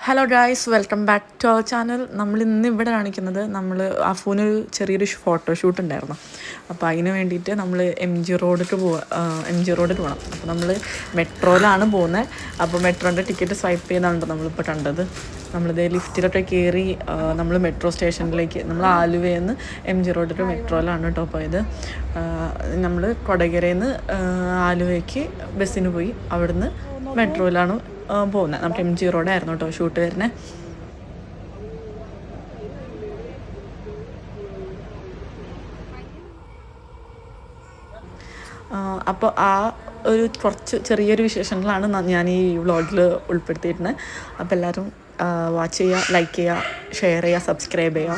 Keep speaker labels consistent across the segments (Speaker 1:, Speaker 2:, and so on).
Speaker 1: Hello guys welcome back to our channel നമ്മൾ ഇന്ന് ഇവിടെ കാണിക്കുന്നത് നമ്മൾ അഫൂനൊരു ചെറിയൊരു ഫോട്ടോഷൂട്ട് ഉണ്ടായിരുന്നു. അപ്പോൾ അതിന് വേണ്ടിയിട്ട് നമ്മൾ എം ജി റോഡിലേക്ക് പോവാ എം ജി റോഡിൽ പോകണം അപ്പോൾ നമ്മൾ മെട്രോയിലാണ് പോകുന്നത്. അപ്പോൾ മെട്രോന്റെ ടിക്കറ്റ് സ്വൈപ്പ് ചെയ്യുന്നതാണ് നമ്മളിപ്പോൾ കണ്ടത്. നമ്മളിത് ലിഫ്റ്റിലൊക്കെ കയറി നമ്മൾ മെട്രോ സ്റ്റേഷനിലേക്ക് നമ്മൾ ആലുവയിൽ നിന്ന് എം ജി റോഡിൽ മെട്രോയിലാണ് കേട്ടോ പോയത്. നമ്മൾ കൊടകരയിൽ നിന്ന് ആലുവയ്ക്ക് ബസ്സിന് പോയി. അവിടുന്ന് മെട്രോയിലാണ് പോകുന്നത് നമ്മുടെ എം ജി റോഡായിരുന്നു കേട്ടോ ഷൂട്ട് വരുന്നത് അപ്പോൾ ആ ഒരു കുറച്ച് ചെറിയൊരു വിശേഷങ്ങളാണ് ഞാൻ ഈ വ്ളോഗിൽ ഉൾപ്പെടുത്തിയിരുന്നത് അപ്പോൾ എല്ലാവരും വാച്ച് ചെയ്യുക ലൈക്ക് ചെയ്യുക ഷെയർ ചെയ്യുക സബ്സ്ക്രൈബ് ചെയ്യുക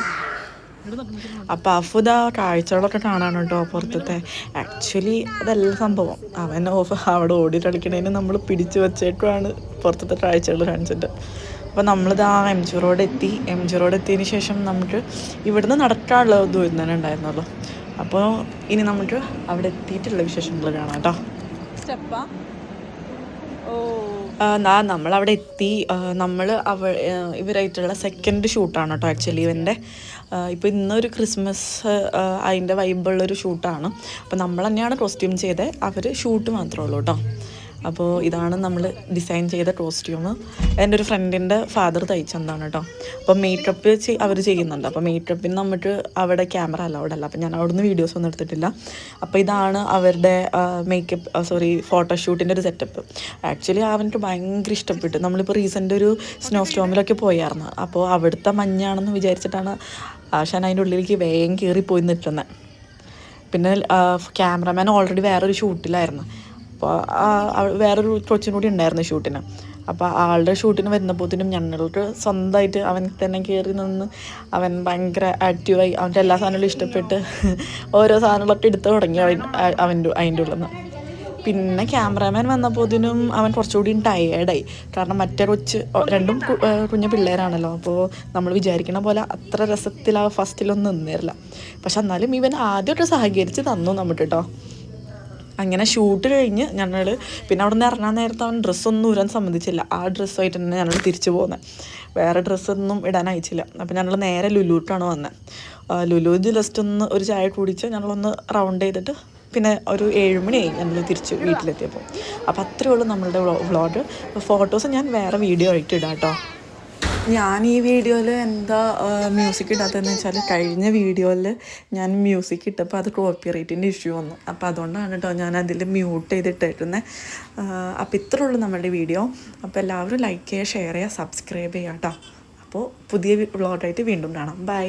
Speaker 1: അപ്പോൾ അഫുദ കാഴ്ചകളൊക്കെ കാണാണ് കേട്ടോ പുറത്തത്തെ. ആക്ച്വലി അതല്ല സംഭവം. അവൻ ഓഫ് അവിടെ ഓടി കളിക്കണേന് നമ്മൾ പിടിച്ചു വച്ചേക്കുവാണ്. പുറത്തത്തെ കാഴ്ചകൾ കാണിച്ചിട്ട്. അപ്പോൾ നമ്മളിത് ആ എം ജി റോഡ് എത്തി. എം ജി റോഡ് എത്തിയതിന് ശേഷം നമുക്ക് ഇവിടുന്ന് നടക്കാനുള്ള ദൂരം തന്നെ ഉണ്ടായിരുന്നുള്ളൂ. അപ്പോൾ ഇനി നമുക്ക് അവിടെ എത്തിയിട്ടുള്ള വിശേഷങ്ങൾ കാണാം കേട്ടോ.
Speaker 2: സ്റ്റെപ്പാ? ഓ.
Speaker 1: നമ്മൾ നമ്മളവിടെ എത്തി. നമ്മൾ അവ ഇവരായിട്ടുള്ള സെക്കൻഡ് ഷൂട്ടാണ് കേട്ടോ ആക്ച്വലി ഇവന്റെ. ഇപ്പോൾ ഇന്നൊരു ക്രിസ്മസ് അതിന്റെ വൈബുള്ളൊരു ഷൂട്ടാണ് അപ്പോൾ നമ്മൾ തന്നെയാണ് കോസ്റ്റ്യൂം ചെയ്തത് അവർ ഷൂട്ട് മാത്രമേ ഉള്ളൂ കേട്ടോ. അപ്പോൾ ഇതാണ് നമ്മൾ ഡിസൈൻ ചെയ്ത കോസ്റ്റ്യൂം എന്റെ ഒരു ഫ്രണ്ടിന്റെ ഫാദർ തയ്ച്ചെന്താണ് കേട്ടോ. അപ്പോൾ മേക്കപ്പ് അവർ ചെയ്യുന്നുണ്ട്. അപ്പോൾ മേക്കപ്പിന് നമുക്ക് അവിടെ ക്യാമറ അലൗഡ് അല്ല. അപ്പോൾ ഞാൻ അവിടുന്ന് വീഡിയോസ് ഒന്നും എടുത്തിട്ടില്ല. അപ്പോൾ ഇതാണ് അവരുടെ മേക്കപ്പ് സോറി ഫോട്ടോഷൂട്ടിന്റെ ഒരു സെറ്റപ്പ് ആക്ച്വലി അവനക്ക് ഭയങ്കര ഇഷ്ടപ്പെട്ടു. നമ്മളിപ്പോൾ റീസെന്റ് ഒരു സ്നോ സ്റ്റോമിലൊക്കെ പോയായിരുന്നു അപ്പോൾ അവിടുത്തെ മഞ്ഞാണെന്ന് വിചാരിച്ചിട്ടാണ് ആശാൻ അതിന്റെ ഉള്ളിലേക്ക് വേഗം കയറി പോയി നിൽക്കുന്നത് പിന്നെ ക്യാമറമാൻ ഓൾറെഡി വേറൊരു ഷൂട്ടിലായിരുന്നു അപ്പോൾ വേറൊരു കൊച്ചിനും കൂടി ഉണ്ടായിരുന്നു ഷൂട്ടിന്. അപ്പോൾ ആളുടെ ഷൂട്ടിന് വരുന്നപ്പോഴത്തേനും ഞങ്ങൾക്ക് സ്വന്തമായിട്ട് അവൻ തന്നെ കയറി നിന്ന് അവൻ ഭയങ്കര ആക്റ്റീവായി അവന്റെ എല്ലാ സാധനങ്ങളും ഇഷ്ടപ്പെട്ട് ഓരോ സാധനങ്ങളൊക്കെ എടുത്ത് തുടങ്ങി അവൻ അവന്റെ അതിന്റെ ഉള്ളിൽ നിന്ന്. പിന്നെ ക്യാമറാമാൻ വന്നപ്പോഴത്തേനും അവൻ കുറച്ചുകൂടി ടയേർഡായി കാരണം മറ്റേ കൊച്ച് രണ്ടും കുഞ്ഞ പിള്ളേരാണല്ലോ. അപ്പോൾ നമ്മൾ വിചാരിക്കണ പോലെ അത്ര രസത്തിൽ ആ ഫസ്റ്റിലൊന്നും നിന്നില്ല പക്ഷെ എന്നാലും ഇവൻ ആദ്യമായിട്ട് സഹകരിച്ച് തന്നു നമുക്ക് കേട്ടോ അങ്ങനെ ഷൂട്ട് കഴിഞ്ഞ് ഞങ്ങൾ പിന്നെ അവിടെ നിന്ന് ഇറങ്ങാൻ നേരത്ത് അവൻ ഡ്രസ്സൊന്നും ഊരാൻ സമ്മതിച്ചില്ല. ആ ഡ്രസ്സായിട്ട് തന്നെ ഞങ്ങൾ തിരിച്ചു പോകുന്നത് വേറെ ഡ്രസ്സൊന്നും ഇടാൻ അയച്ചില്ല. അപ്പോൾ ഞങ്ങൾ നേരെ ലുലുട്ടാണ് വന്നത് ലുലു ജസ്റ്റ് ഒന്ന് ഒരു ചായ കുടിച്ച് ഞങ്ങളൊന്ന് റൗണ്ട് ചെയ്തിട്ട് പിന്നെ ഒരു ഏഴുമണിയായി ഞങ്ങൾ തിരിച്ച് വീട്ടിലെത്തിയപ്പോൾ അപ്പോൾ അത്രയേ ഉള്ളൂ നമ്മളുടെ വ്ളോഗ്. ഫോട്ടോസ് ഞാൻ വേറെ വീഡിയോ ആയിട്ട് ഇടാം കേട്ടോ ഞാൻ ഈ വീഡിയോയിൽ എന്താ മ്യൂസിക് ഇടാത്തതെന്ന് വെച്ചാൽ കഴിഞ്ഞ വീഡിയോയിൽ ഞാൻ മ്യൂസിക് ഇട്ടപ്പോൾ അത് കോപ്പിറൈറ്റിന്റെ ഇഷ്യൂ വന്നു. അപ്പോൾ അതുകൊണ്ടാണ് കേട്ടോ ഞാൻ അതിൽ മ്യൂട്ട് ചെയ്തിട്ടേക്കുന്നത് അപ്പോൾ ഇത്രേ ഉള്ളൂ നമ്മുടെ വീഡിയോ. അപ്പോൾ എല്ലാവരും ലൈക്ക് ചെയ്യുക ഷെയർ ചെയ്യുക സബ്സ്ക്രൈബ് ചെയ്യുക കേട്ടോ അപ്പോൾ പുതിയ വ്ളോഗായിട്ട് വീണ്ടും കാണാം. ബൈ